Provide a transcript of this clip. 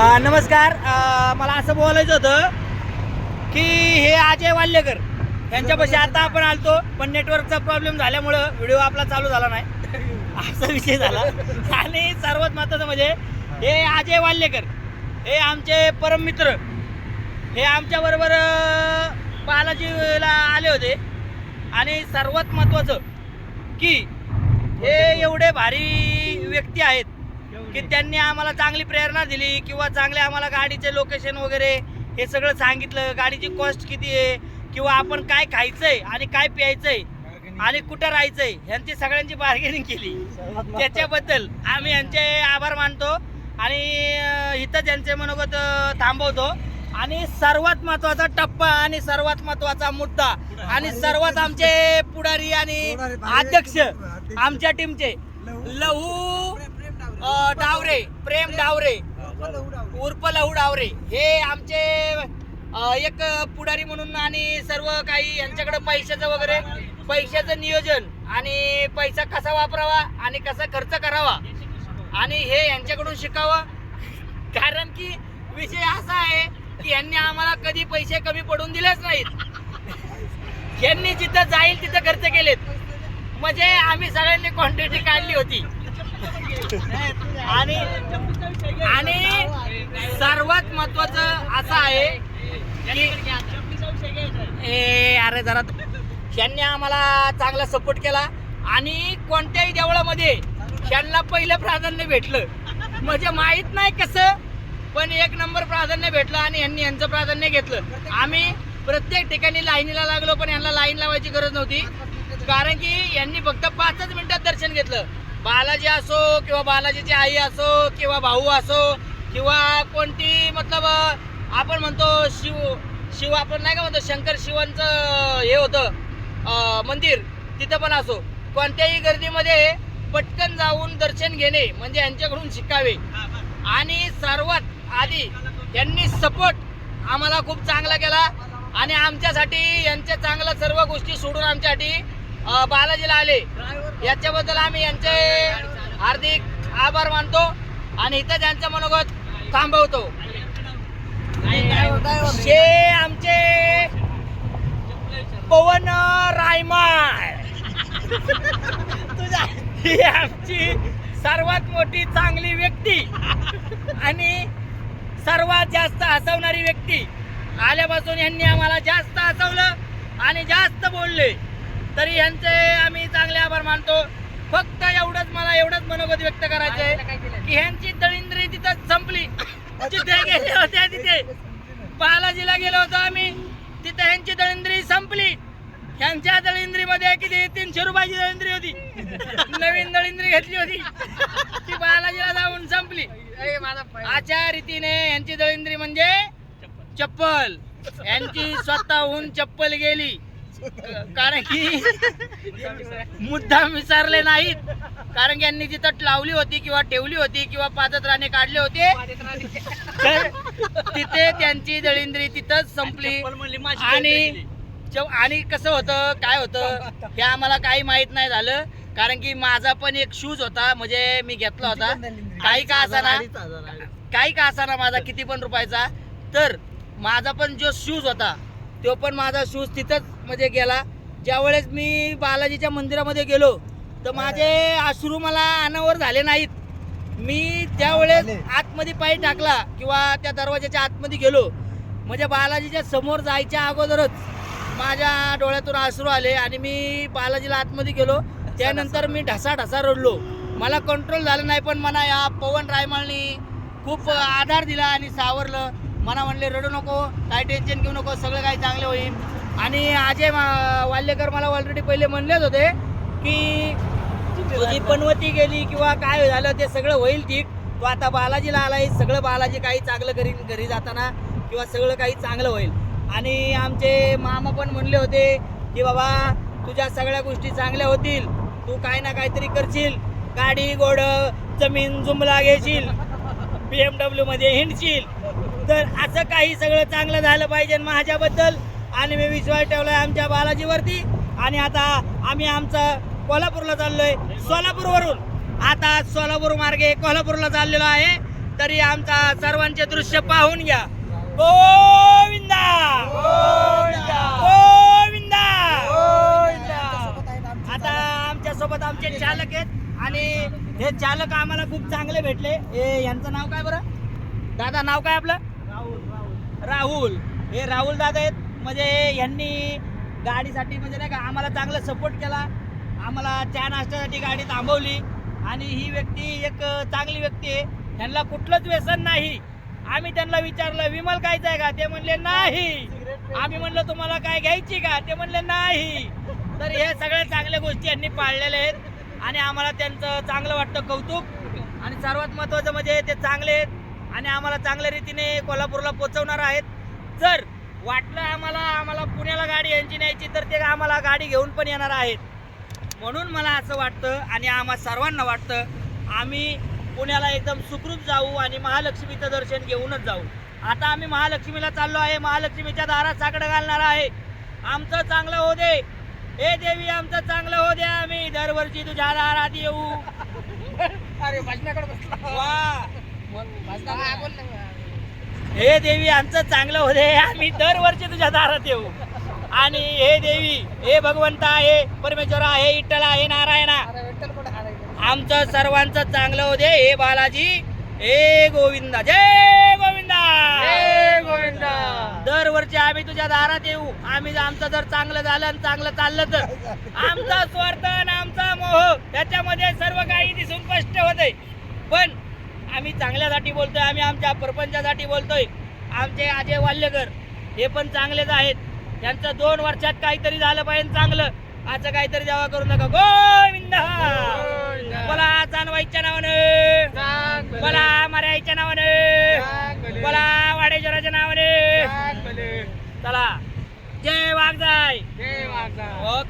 अ, नमस्कार. मला असं बोलायचं होतं की हे अजय वाल्यकर यांच्यापाशी आता आपण आलतो पण नेटवर्कचा प्रॉब्लेम झाल्यामुळं व्हिडिओ आपला चालू झाला नाही. असा विषय झाला. आणि सर्वात महत्त्वाचं म्हणजे हे अजय वाल्यकर हे आमचे परम मित्र हे आमच्याबरोबर बालाजीला आले होते. आणि सर्वात महत्त्वाचं की हे एवढे भारी व्यक्ती आहेत की त्यांनी आम्हाला चांगली प्रेरणा दिली किंवा चांगले आम्हाला गाडीचे लोकेशन वगैरे हे सगळं सांगितलं. गाडीची कॉस्ट किती आहे? किंवा आपण काय खायचंय आणि काय प्यायचंय आणि कुठं राहायचंय? ह्यांची सगळ्यांची बार्गेनिंग केली. त्याच्याबद्दल आम्ही यांचे आभार मानतो आणि इथं त्यांचे मनोगत थांबवतो. आणि सर्वात महत्त्वाचा टप्पा आणि सर्वात महत्त्वाचा मुद्दा आणि सर्वात आमचे पुढारी आणि अध्यक्ष आमच्या टीमचे लहू. डावरे प्रेम डावरे. उर्फ लहू डावरे हे आमचे एक पुढारी म्हणून आणि सर्व काही यांच्याकडे पैशाचं वगैरे पैशाचं नियोजन आणि पैसा कसा वापरावा आणि कसा खर्च करावा आणि हे यांच्याकडून शिकावं. कारण की विषय असा आहे की यांनी आम्हाला कधी पैसे कमी पडून दिलेच नाहीत. यांनी जिथं जाईल तिथं खर्च केलेत. म्हणजे आम्ही सगळ्यांनी क्वांटिटी काढली होती. आणि आणि सर्वात महत्वाचं असं आहे की ए अरे जरा त्यांनी आम्हाला चांगला सपोर्ट केला. आणि कोणत्याही देवळामध्ये त्यांना पहिलं प्राधान्य भेटलं. म्हणजे माहीत नाही कसं पण एक नंबर प्राधान्य भेटलं आणि यांनी यांचं प्राधान्य घेतलं. आम्ही प्रत्येक ठिकाणी लाईनीला लागलो पण यांना लाईन लावायची गरज नव्हती. कारण की यांनी फक्त पाचच मिनिटात दर्शन घेतलं. बालाजी असो किंवा बालाजीची आई असो किंवा भाऊ असो किंवा कोणती मतलब आपण म्हणतो शिव शिव आपण नाही का म्हणतो शंकर शिवांचं हे होतं मंदिर तिथं पण असो. कोणत्याही गर्दीमध्ये पटकन जाऊन दर्शन घेणे म्हणजे यांच्याकडून शिकावे. आणि सर्वात आधी यांनी सपोर्ट आम्हाला खूप चांगला केला आणि आमच्यासाठी यांच्या चांगल्या सर्व गोष्टी सोडून आमच्यासाठी बालाजीला आले. याच्याबद्दल आम्ही यांचे हार्दिक आभार मानतो आणि इथं त्यांचं मनोगत थांबवतो. शे आमचे पवन रायमाळ. तुझा ही आमची सर्वात मोठी चांगली व्यक्ती आणि सर्वात जास्त हसवणारी व्यक्ती. आल्यापासून यांनी आम्हाला जास्त हसवलं आणि जास्त बोलले. तरी यांचे आम्ही चांगले आभार मानतो. फक्त एवढंच मला एवढंच मनोगत व्यक्त करायचं आहे की ह्यांची दळिंद्री तिथं संपली. जिथे गेले होते तिथे. बालाजीला गेलो होतो आम्ही. तिथे ह्यांची दळिंद्री संपली. ह्यांच्या दळिंद्रीमध्ये किती? तीनशे रुपयाची दळिंद्री होती. नवीन दळिंद्री घेतली होती. ती बालाजीला जाऊन संपली. अशा रीतीने यांची दळिंद्री म्हणजे चप्पल. यांची स्वतःहून चप्पल गेली. कारण की मुद्दाम विसरले नाहीत. कारण की यांनी जिथं लावली होती किंवा ठेवली होती किंवा पादत राणे काढले होते तर तिथे त्यांची दळिंद्री तिथंच संपली. आणि आणि कसं होतं काय होतं हे आम्हाला काही माहीत नाही झालं. कारण की माझा पण एक शूज होता म्हणजे मी घेतला होता. काही का असाना काही का असाना माझा किती पण रुपयाचा. तर माझा पण जो शूज होता तो पण माझा शूज तिथंच म्हणजे गेला. ज्यावेळेस मी बालाजीच्या मंदिरामध्ये गेलो तर माझे अश्रू मला अनावर झाले नाहीत. मी त्यावेळेस आतमध्ये पाय टाकला किंवा त्या दरवाजाच्या आतमध्ये गेलो. म्हणजे बालाजीच्या समोर जायच्या अगोदरच माझ्या डोळ्यातून अश्रू आले आणि मी बालाजीला आतमध्ये गेलो. त्यानंतर मी ढसा ढसा रडलो. मला कंट्रोल झालं नाही पण मला या पवन रायमाळनी खूप आधार दिला आणि सावरलं. मला म्हणले रडू नको काय टेन्शन घेऊ नको सगळं काही चांगलं होईल. आणि अजय मा- वाल्यकर मला ऑलरेडी पहिले म्हणलेच होते की तुझी पनवती गेली किंवा काय झालं ते सगळं होईल ठीक. तू आता बालाजीला आलाय सगळं बालाजी काही चांगलं घरी घरी जाताना किंवा सगळं काही चांगलं होईल. आणि आमचे मामा पण म्हणले होते की बाबा तुझ्या सगळ्या गोष्टी चांगल्या होतील. तू काय ना काहीतरी करशील. गाडी घोडं जमीन जुमला घेशील. बी एम डब्ल्यू मध्ये हिंडशील. तर असं काही सगळं चांगलं झालं पाहिजे माझ्याबद्दल. आणि मी विश्वास ठेवलाय आमच्या बालाजीवरती. आणि आता आम्ही आमचं कोल्हापूरला चाललोय सोलापूरवरून. आता सोलापूर मार्गे कोल्हापूरला चाललेलो आहे. तरी आमचा सर्वांचे दृश्य पाहून घ्या. गोविंदा! गोविंदा! आता आमच्यासोबत आमचे चालक आहेत. आणि हे चालक आम्हाला खूप चांगले भेटले. हे यांचं नाव काय बरं? दादा नाव काय आपलं? राहुल. हे राहुल दादा आहेत. म्हणजे यांनी गाडीसाठी म्हणजे नाही का आम्हाला चांगला सपोर्ट केला. आम्हाला चहा नाश्त्यासाठी गाडी थांबवली. आणि ही व्यक्ती एक चांगली व्यक्ती आहे. त्यांना कुठलंच व्यसन नाही. आम्ही त्यांना विचारलं विमल खायचं आहे का? ते म्हणले नाही. आम्ही म्हणलं तुम्हाला काय घ्यायची का? ते म्हणले नाही. तर हे सगळ्या चांगल्या गोष्टी यांनी पाळलेल्या आहेत. आणि आम्हाला त्यांचं चांगलं वाटतं कौतुक. आणि सर्वात महत्त्वाचं म्हणजे ते चांगले आहेत. आणि आम्हाला चांगल्या रीतीने कोल्हापूरला पोहोचवणार आहेत. जर वाटलं आम्हाला आम्हाला पुण्याला गाडी यांची न्यायची तर ते आम्हाला गाडी घेऊन पण येणार आहेत. म्हणून मला असं वाटतं आणि आम्हा सर्वांना वाटतं आम्ही पुण्याला एकदम सुखरूप जाऊ आणि महालक्ष्मीचं दर्शन घेऊनच जाऊ. आता आम्ही महालक्ष्मीला चाललो आहे महालक्ष्मीच्या दारात साकडं घालणार आहे. आमचं चांगलं हो दे. हे देवी आमचं चांगलं हो दे आम्ही. दरवर्षी तुझ्या दारात येऊ. अरे वा. हा, देवी आमचं चांगलं हो दे आम्ही दरवर्षी तुझ्या दारात येऊ. आणि हे देवी हे भगवंता हे परमेश्वरा हे इट्टला हे नारायणा? आमचं सर्वांचं चांगलं हो दे हे बालाजी हे गोविंदा जय गोविंदा! गोविंदा. दरवर्षी आम्ही तुझ्या दारात येऊ. आम्ही आमचं जर चांगलं झालं आणि चांगलं चाललं तर. आमचा स्वार्थ आणि आमचा मोह त्याच्यामध्ये सर्व काही दिसून स्पष्ट होतंय. पण आम्ही चांगल्यासाठी बोलतोय आम्ही आमच्या प्रपंचासाठी बोलतोय. आमचे अजय वाल्यकर हे पण चांगलेच आहेत. त्यांचं दोन वर्षात काहीतरी झालं पाहिजे चांगलं. असं काहीतरी जेव्हा करू नका. गोविंदा. बोला चांदवाईच्या नावानं. बोला मराईच्या नावानं. बोला वाडेश्वराच्या नावानं. चला. जय वाघजाय जय ओके.